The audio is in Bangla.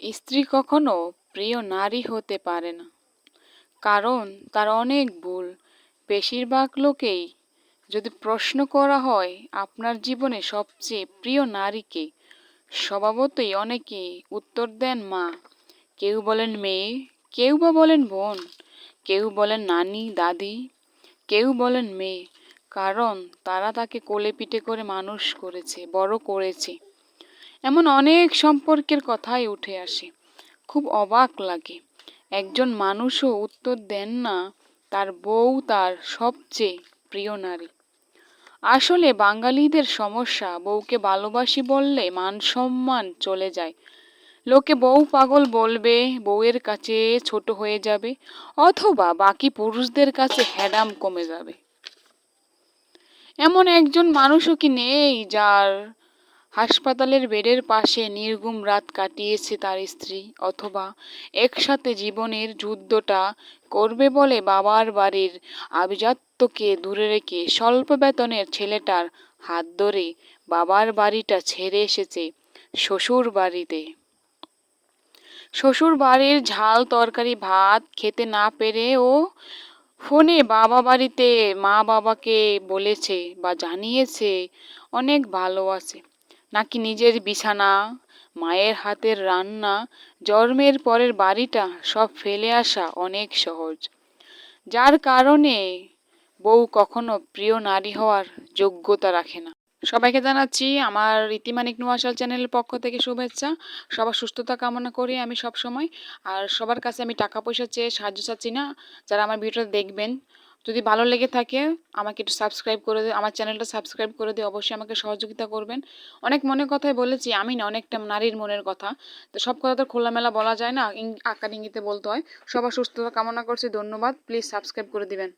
স্ত্রী কখনো প্রিয় নারী হতে পারে না, কারণ তার অনেক ভুল। বেশিরভাগ লোকেই যদি প্রশ্ন করা হয়, আপনার জীবনে সবচেয়ে প্রিয় নারীকে স্বভাবতই অনেকে উত্তর দেন, মা। কেউ বলেন, মেয়ে। কেউ বা বলেন, বোন। কেউ বলেন, নানি। দাদি। কেউ বলেন, মেয়ে। কারণ তারা তাকে কোলে পিঠে করে মানুষ করেছে, বড় করেছে। এমন অনেক সম্পর্কের কথাই উঠে আসে। খুব অবাক লাগে। একজন মানুষও উত্তর দেন না, তার বউ তার সবচেয়ে প্রিয় নারী। আসলে বাঙালিদের সমস্যা, বউকে ভালোবাসি বললে মান সম্মান চলে যায়। লোকে বউ পাগল বলবে, বউয়ের কাছে ছোট হয়ে যাবে, অথবা বাকি পুরুষদের কাছে হ্যাডাম কমে যাবে। এমন একজন মানুষও কি নেই যার হাসপাতালের বেডের পাশে নির্গুম রাত কাটিয়েছে তার স্ত্রী, অথবা একসাথে জীবনের যুদ্ধটা করবে বলে বাবার বাড়ির আভিজাত্যকে দূরে রেখে স্বল্প বেতনের ছেলেটার হাত ধরে বাবার বাড়িটা ছেড়ে এসেছে শ্বশুর বাড়িতে। শ্বশুর বাড়ির ঝাল, তরকারি, ভাত খেতে না পেরে ও ফোনে বাবা বাড়িতে মা বাবাকে বলেছে বা জানিয়েছে, অনেক ভালো আছে নাকি নিজের বিছানা, মায়ের হাতের রান্না, জন্মের পরের বাড়িটা সব ফেলে আসা অনেক সহজ। যার কারণে বউ কখনো প্রিয় নারী হওয়ার যোগ্যতা রাখে না। সবাইকে জানাচ্ছি আমার রীতিমানিক নোয়াশাল চ্যানেলের পক্ষ থেকে শুভেচ্ছা। সবার সুস্থতা কামনা করি আমি সব সময় আর সবার কাছে আমি টাকা পয়সা চেয়ে সাহায্য চাচ্ছি না। যারা আমার ভিডিওটা দেখবেন যদি ভালো লেগে থাকে, আমাকে একটু সাবস্ক্রাইব করে দিয়ে আমার চ্যানেলটা সাবস্ক্রাইব করে দিয়ে অবশ্যই আমাকে সহযোগিতা করবেন। অনেক মনের কথাই বলেছি আমি না, অনেকটা নারীর মনের কথা। তো সব কথা তো খোলামেলা বলা যায় না আকার ইঙ্গিতে বলতে হয়। সবার সুস্থতা কামনা করছি, ধন্যবাদ। প্লিজ সাবস্ক্রাইব করে দিবেন।